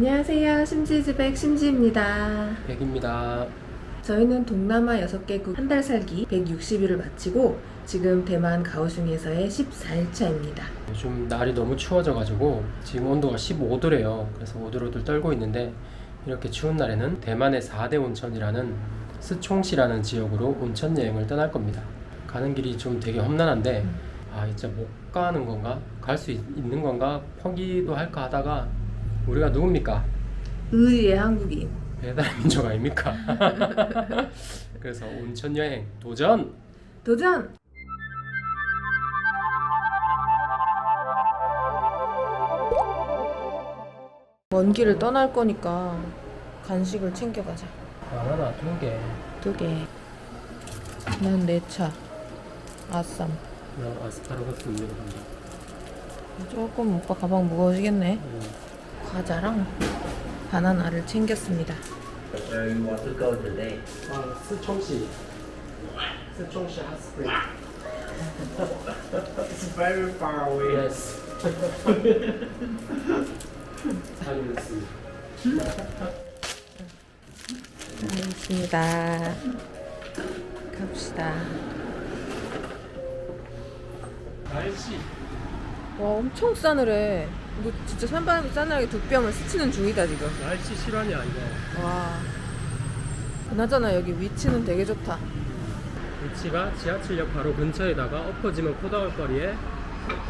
안녕하세요. 심지즈백 심지입니다. 백입니다. 저희는 동남아 6개국 한 달 살기 160일을 마치고 지금 대만 가오슝에서의 14일차입니다. 요즘 날이 너무 추워져가지고 지금 온도가 15도래요. 그래서 오들오들 떨고 있는데 이렇게 추운 날에는 대만의 4대 온천이라는 스총시라는 지역으로 온천 여행을 떠날 겁니다. 가는 길이 좀 되게 험난한데 아 진짜 못 가는 건가? 갈 수 있는 건가? 포기도 할까 하다가 우리가 누굽니까? 의리의 한국인. 배달 민족 아닙니까? 그래서 온천 여행 도전! 도전! 먼 길을 떠날 거니까 간식을 챙겨가자. 바나나 두 개. 두 개. 난 내 차. 아쌈. 나 아스파라거스 음료로 간다. 조금 오빠 가방 무거워지겠네. 음. 과자랑 바나나를 챙겼습니다. Today? 아, 스총시. 스총시 핫스프링. It's very far away. Yes. 다녀왔습니다. 알겠습니다. 갑시다. 날씨. 와 엄청 싸늘해. 이거 진짜 산바람이 싸늘하게 두 뼘을 스치는 중이다 지금. 날씨 실화냐 이거. 와. 그나저나 여기 위치는 되게 좋다. 위치가 지하철역 바로 근처에다가 엎어지면 코다올 거리에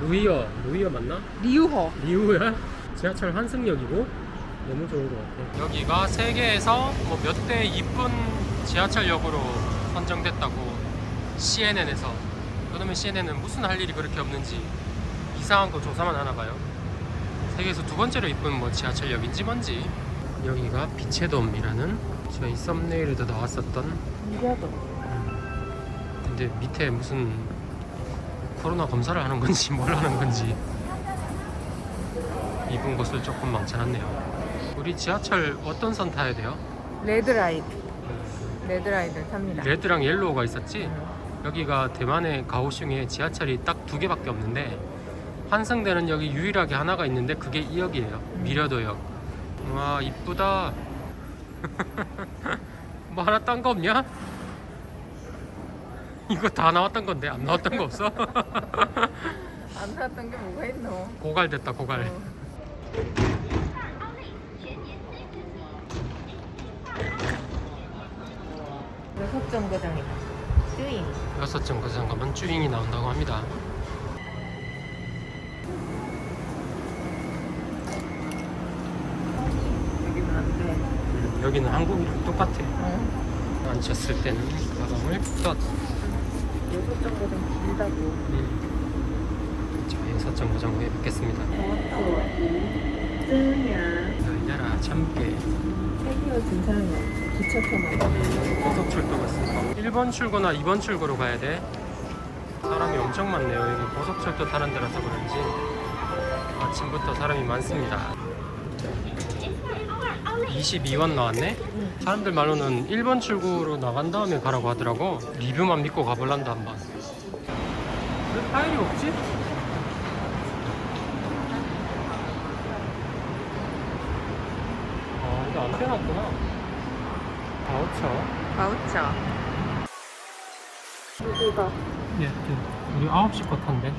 루이어, 루이어 맞나? 리우허. 리우야? 지하철 환승역이고 너무 좋은 것 같아. 여기가 세계에서 뭐몇대 이쁜 지하철역으로 선정됐다고 CNN에서. 그러면 CNN은 무슨 할 일이 그렇게 없는지 이상한 거 조사만 하나 봐요. 세계에서 두 번째로 이쁜 뭐 지하철역인지 뭔지. 여기가 빛의 돔이라는 저희 썸네일에도 나왔었던 이겨도. 근데 밑에 무슨 코로나 검사를 하는 건지 뭘 하는 건지 입은 곳을 조금 망쳐놨네요. 우리 지하철 어떤 선 타야 돼요? 레드라이드. 레드라이드를 탑니다. 레드랑 옐로우가 있었지? 여기가 대만의 가오슝에 지하철이 딱 두 개밖에 없는데 환승되는 역이 유일하게 하나가 있는데 그게 이 역이에요. 미려도역. 와 이쁘다. 뭐 하나 딴 거 없냐? 이거 다 나왔던 건데 안 나왔던 거 없어? 안 나왔던 게 뭐가 있노? 고갈됐다 고갈. 여섯 정거장이다. 쭈잉. 여섯 정거장 가면 쭈잉이 나온다고 합니다. 여기는 안 돼. 음, 여기는 한국이랑 똑같아. 어? 앉혔을 때는 가방을 떴. 여섯 정거장 길다고. 음. 자, 여섯 정거장 후에 뵙겠습니다. 열려라 참깨. 세계어 진사는 기차 터널. 고속철도가 있으니까 1번 출구나 2번 출구로 가야 돼. 사람이 엄청 많네요. 여기 고속철도 타는 데라서 그런지 아침부터 사람이 많습니다. 22원 나왔네? 사람들 말로는 1번 출구로 나간 다음에 가라고 하더라고. 리뷰만 믿고 가볼란다 한번. 왜 파일이 없지? 아, 이게 안 빼놨구나. 바우처. 바우처. 여기가 예, 그, 우리 9시 거 탄데.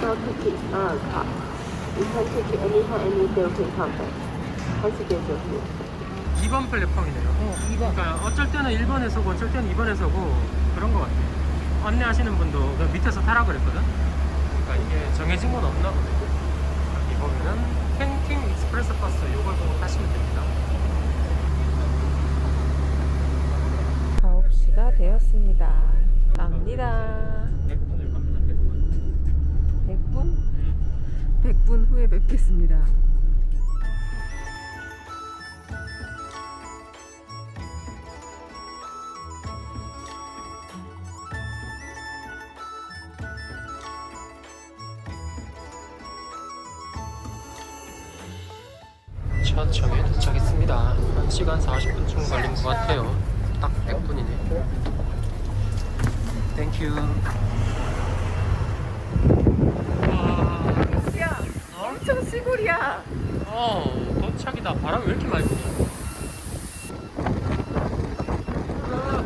No ticket, uh, uh, you can take it anytime, any building your food. 2번 플랫폼이네요. 어, 2번. 그러니까 어쩔 때는 1번에 서고 어쩔 때는 2번에 서고 그런 것 같아요. 안내하시는 분도 그 밑에서 타라 그랬거든. 그러니까 이게 정해진 건 없나 보네. 여기 보면은 캔팅 익스프레스 버스 이걸 보고 타시면 됩니다. 9시가 되었습니다. 갑니다. 100분을 갑니다. 100분? 100분 후에 뵙겠습니다. 천청에 도착했습니다. 1시간 40분쯤 걸린 것 같아요. 딱 100분이네. 땡큐. 와. 야, 엄청 시골이야. 어 도착이다 바람이 왜 이렇게 많이 부냐 아.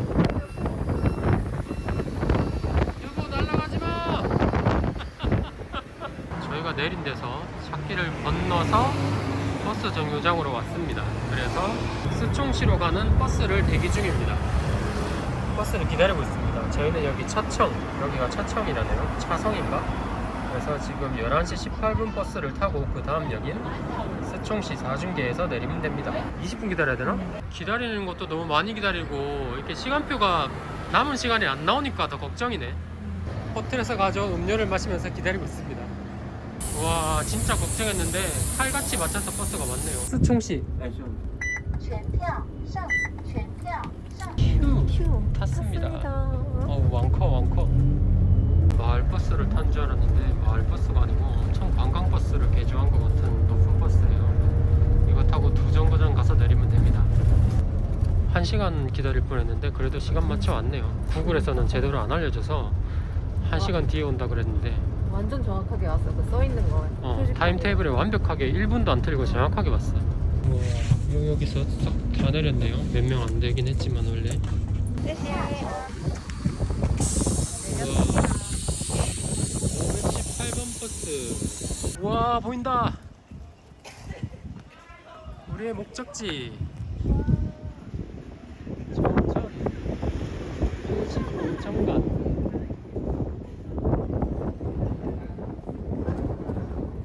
여보 날아가지 마 저희가 내린 데서 찾기를 건너서 버스 정류장으로 왔습니다 그래서 스총시로 가는 버스를 대기 중입니다 버스를 기다리고 있습니다 저희는 여기 차청 여기가 차청이라네요 차성인가 그래서 지금 11시 18분 버스를 타고 그 다음 역인 세총시 4중계에서 내리면 됩니다. 20분 기다려야 되나? 기다리는 것도 너무 많이 기다리고 이렇게 시간표가 남은 시간이 안 나오니까 더 걱정이네. 호텔에서 가져온 음료를 마시면서 기다리고 있습니다. 와 진짜 걱정했는데 칼같이 맞춰서 버스가 왔네요. 수충시 휴 탔습니다. 어 왕커 왕커. 마을버스를 탄 줄 알았는데 마을버스가 아니고 엄청 관광버스를 개조한 것 같은 높은 버스예요. 이거 타고 두 정거장 가서 내리면 됩니다. 한 시간 기다릴 뻔했는데 그래도 시간 맞춰 왔네요. 구글에서는 제대로 안 알려줘서 한 시간 뒤에 온다 그랬는데 완전 정확하게 왔어. 그 써 있는 거. 어, 타임 테이블에 완벽하게 1분도 안 틀리고 정확하게 왔어. 와 여기서 싹 다 내렸네요. 몇 명 안 되긴 했지만 원래. 우와. 518번 버스. 와 보인다. 우리의 목적지. 저저 정간.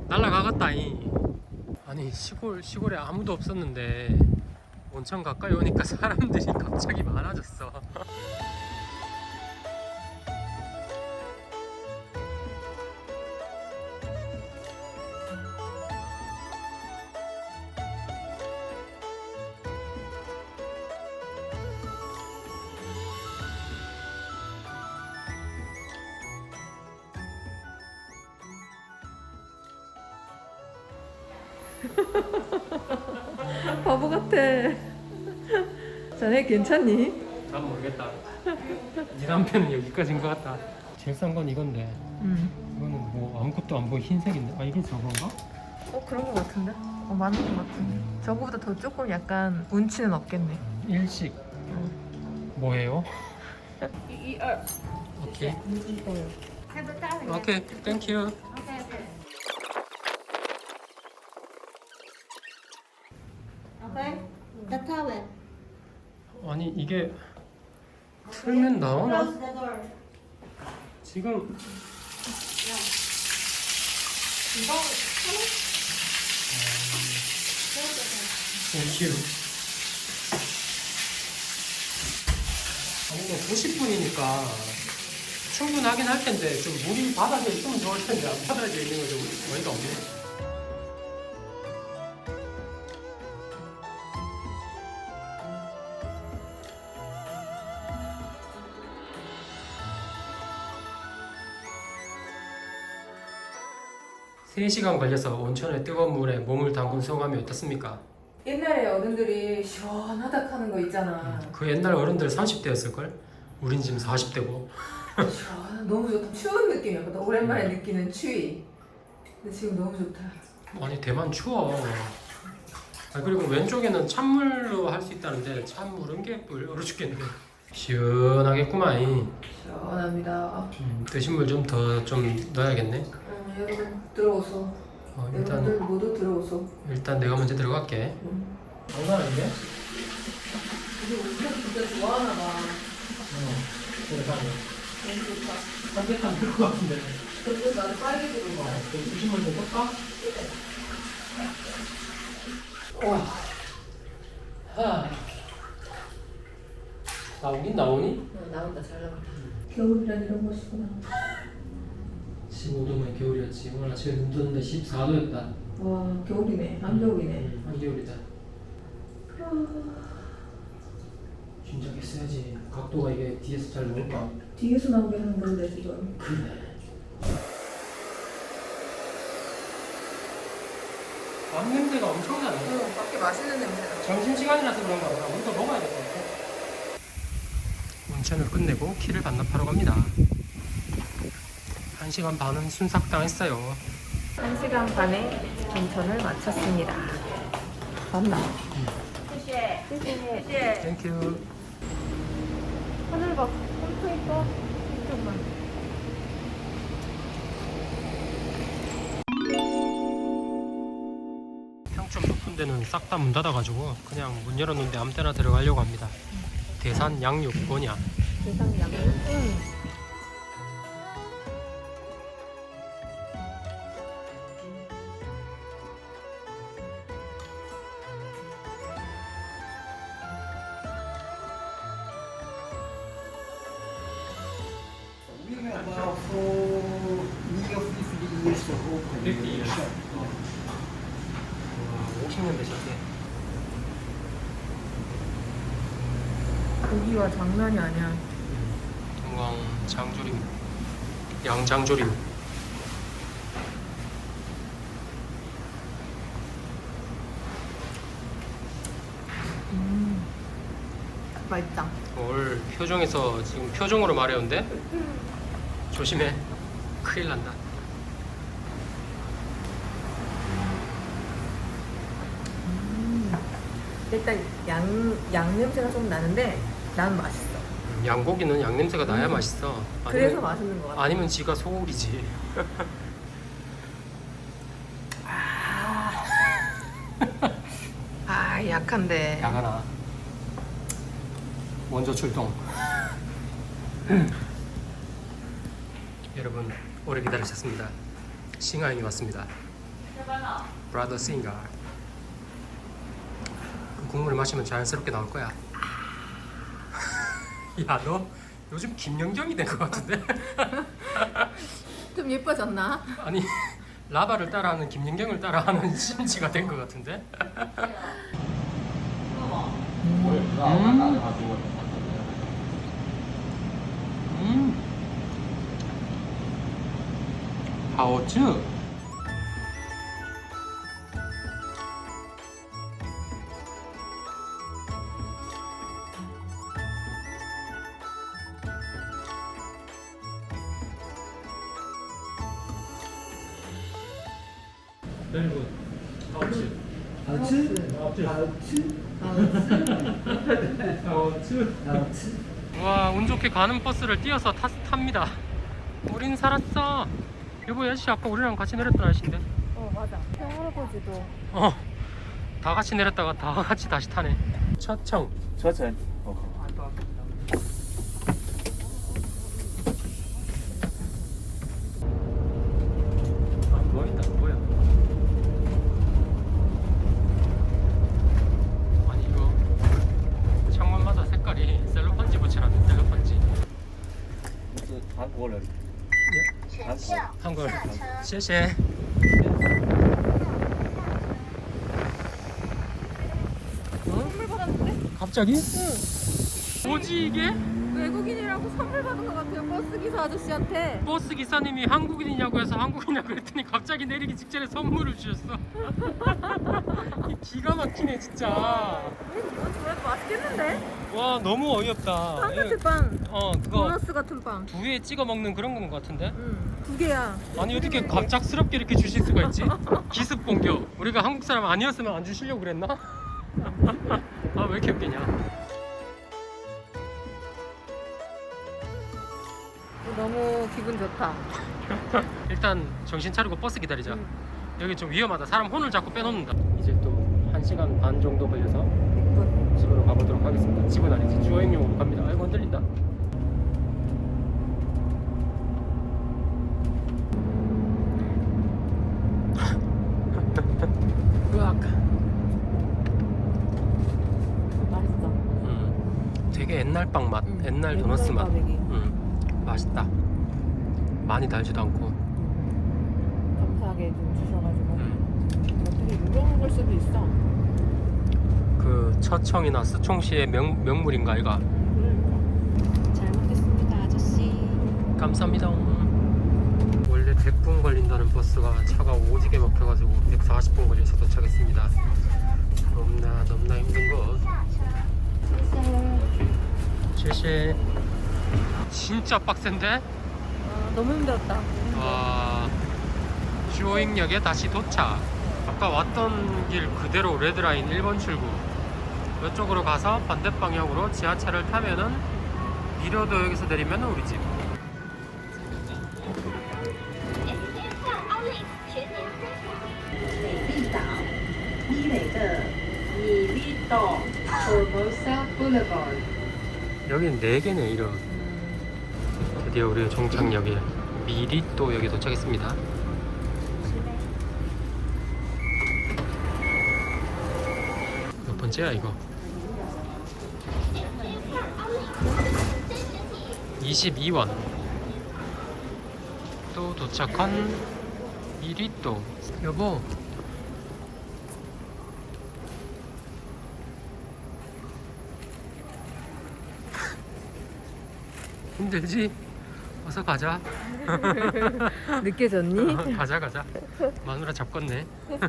날라가겠다이. 시골 시골에 아무도 없었는데 온천 가까이 오니까 사람들이 갑자기 많아졌어. 바보 같아. 자네 괜찮니? 난 모르겠다. 네 남편은 여기까지인 것 같다. 제일 싼 건 이건데 응. 이거는 뭐 아무것도 안 보이 흰색인데 아 이게 저건가? 어 그런 거 같은데? 어 맞는 거 같은데. 저거보다 더 조금 약간 운치는 없겠네. 일식 뭐예요? 오케이 오케이 땡큐 OK，the towel. 아니 이게 틀면 나오나? Close the door. 지금 땡큐 아니 뭐 90분이니까 충분하긴 할 텐데 좀 물이 바닥에 있으면 좋을 텐데 안 바닥에 있는 거좀 어이가 없네 세시간 걸려서 온천의 뜨거운 물에 몸을 담근 소감이 어떻습니까? 옛날에 어른들이 시원하다 하는 거 있잖아. 그 옛날 어른들 30대였을걸? 우린 지금 40대고 시원, 너무 좋다. 추운 느낌이었거든. 오랜만에 느끼는 추위. 근데 지금 너무 좋다. 아니 대만 추워 아, 그리고 왼쪽에는 찬물로 할 수 있다는데 찬물은 게 얼어 죽겠네 시원하겠구만 시원합니다. 음, 드신 물 좀 더 좀 넣어야겠네 어, 여러분 들어오소. 어, 여러분들 일단 모두 들어오소. 일단 내가 먼저 들어갈게 응. 장난 아닌데? 우리 운전 진짜 좋아하나 봐. 어 그래 너무 좋다. 삼계탕 될것 같은데 그리고 나는 빨개 들어. 어, 좀 드신 물좀 뺄까? 와 하. 나오긴 나오니? 어, 나온다 잘 나온다. 겨울이란 이런 것이구나. 15도면 겨울이었지 오늘 아침에 눈 떴는데 14도였다 와 겨울이네. 한겨울이네. 한겨울이다 진작 했어야지 각도가 이게 뒤에서 잘 나올까? 뒤에서 나오게 하는 건데 지금. 그래 밥 냄새가 엄청 나네 어, 밖에 맛있는 냄새나. 점심시간이라서 그런가 보다 우리도 먹어야 될 것 같아 온천을 끝내고 키를 반납하러 갑니다 1시간 반은 순삭당했어요 1시간 반에 동천을 마쳤습니다. 맞나? 땡큐. 하늘 봐. 엄청 이뻐. 이쪽만. 평점 높은 데는 싹 다 문 닫아가지고 그냥 문 열었는데 아무 때나 들어가려고 합니다. 대산 양육원이야. 세상 양은 응. About four, near 50 years old. 50 years. 와, 50년 되셨대. 고기와 장난이 아니야. 동광 장조림, 양장조림. 맛있다. 올 표정에서 지금 표정으로 말해온데 조심해. 큰일 난다. 일단 양, 양 냄새가 좀 나는데 난 맛있어. 양고기는 양 냄새가 나야 맛있어. 그래서 아니면- 맛있는 것 같아. 아니면 지가 소울이지. 아 약한데. 야가나. 먼저 출동. 여러분 오래 기다리셨습니다. 싱하인이 왔습니다. 브라더 싱가. 그 국물을 마시면 자연스럽게 나올 거야. 야 너 요즘 김연경이 된 것 같은데? 좀 예뻐졌나? 아니 라바를 따라하는 김연경을 따라하는 심지가 된 것 같은데? 음. 하오츠. 하우츠? 와, 운 좋게 가는 버스를 띄어서 타, 탑니다. 우린 살았어. 여보, 이 아저씨 아까 우리랑 같이 내렸던 아저씨인데. 어 맞아. 할아버지도. 어, 다 같이 내렸다가 다 같이 다시 타네. 차청. 저천. 아, 보인다, 보여. 아니, 이거 창문마다 색깔이 셀로판지 붙이라는 셀로판지. 한국어를 全票 한글. 下车。 谢谢. 선물 받았는데? 갑자기? 응. 뭐지 이게? 외국인이라고 선물 받은 것 같아요. 버스 기사 아저씨한테. 버스 기사님이 한국인이냐고 해서 한국인이라고 했더니 갑자기 내리기 직전에 선물을 주셨어. 이 기가 막히네 진짜. 이건 그래도 맛있겠는데? 와 너무 어이없다. 빵 이거- 같은 빵. 어 그거 보너스 같은 빵. 두에 찍어 먹는 그런 건 같은데? 응. 두 개야. 아니 어떻게 갑작스럽게 이렇게 주실 수가 있지? 기습 공격. 우리가 한국 사람 아니었으면 안 주시려고 그랬나? 아 왜 이렇게 웃기냐? 너무 기분 좋다. 일단 정신 차리고 버스 기다리자. 응. 여기 좀 위험하다. 사람 혼을 자꾸 빼놓는다. 이제 또한 시간 반 정도 걸려서 100분. 집으로 가보도록 하겠습니다. 집은 아니지 주행용으로 갑니다. 아이고 흔들린다. 으악. 맛있어. 음, 되게 옛날 빵 맛, 응. 옛날 도너스 맛. 음, 맛있다. 많이 달지도 않고. 감사하게 좀 주셔가지고. 음, 어떻게 유명한 걸 수도 있어. 그 처청이나 스총시의 명, 명물인가 이가. 그러니까. 잘 먹겠습니다, 아저씨. 감사합니다. 원래 100분 걸린다는 버스가 차가 오지게 막혀가지고 140분 걸려서 도착했습니다. 너무나 너무나 힘든 것.谢谢. 진짜 빡센데? 아, 너무 힘들었다. 와, 주호잉역에 다시 도착. 아까 왔던 길 그대로 레드라인 1번 출구 이쪽으로 가서 반대 방향으로 지하철을 타면은 미로도 여기서 내리면 우리 집. 여기는 네 개네 이런. 드디어 우리 종착역에 미리또 여기 도착했습니다. 몇 번째야 이거? 22원 또 도착한 미리또 여보 힘들지? 어서 가자 늦게 졌니? 가자 가자 마누라 잡겠네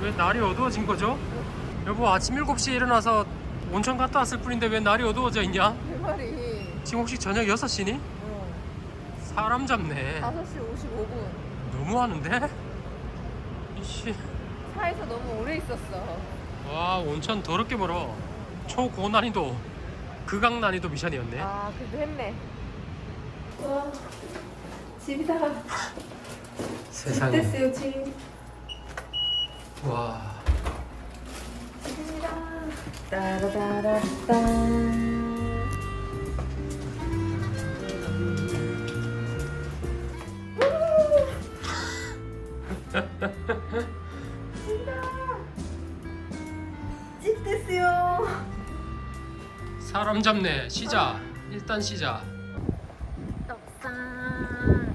왜 날이 어두워진 거죠? 여보 아침 7시에 일어나서 온천 갔다 왔을 뿐인데 왜 날이 어두워져 있냐? 그 말이 지금 혹시 저녁 6시니? 사람 잡네 5시 55분. 너무 하는데? 이씨 차에서 너무 오래 있었어. 와 온천 더럽게 멀어 초고난이도 극악난이도 미션이었네 아, 그래도 했네. 와, 집이다. 세상에 됐어요, 집. 와 집입니다. 따라라라따. 사람 잡네. 시작. 일단 시작. 떡상.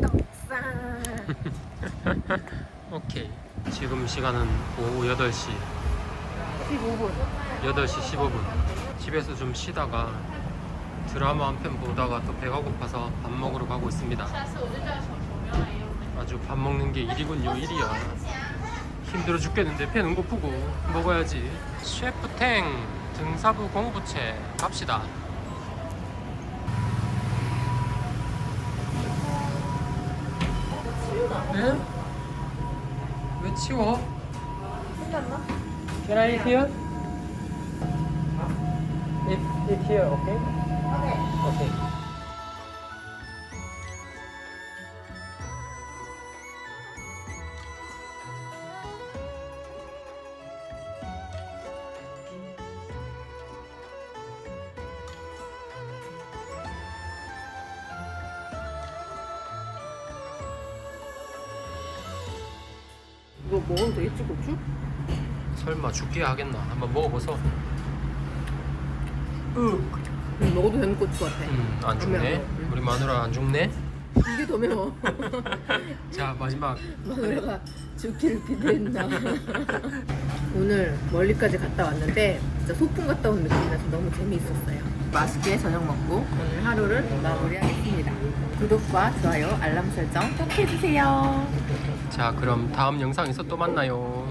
떡상. 오케이. 지금 시간은 오후 8시. 15분. 8시 15분. 집에서 좀 쉬다가 드라마 한 편 보다가 또 배가 고파서 밥 먹으러 가고 있습니다. 아주 밥 먹는 게 일이군요 일이야. 힘들어 죽겠는데 배는 고프고 먹어야지. 셰프탱 등사부 공부채 갑시다 네? 왜 치워? 끝났나? Can I eat here? Eat, eat here, okay? Okay. 이 거 먹어도 되겠지, 고추? 설마 죽게 하겠나? 한번 먹어보소. 응, 먹어도 되는 고추 같아. 음, 안 죽네. 매워. 우리 마누라 안 죽네. 이게 더 매워. 자 마지막 마누라가 죽기를 기대했나. 오늘 멀리까지 갔다 왔는데 진짜 소풍 갔다 온 느낌이라서 너무 재미있었어요. 맛있게 저녁 먹고 오늘 하루를 마무리하겠습니다. 구독과 좋아요, 알람 설정 꼭 해주세요. 자 그럼 다음 영상에서 또 만나요.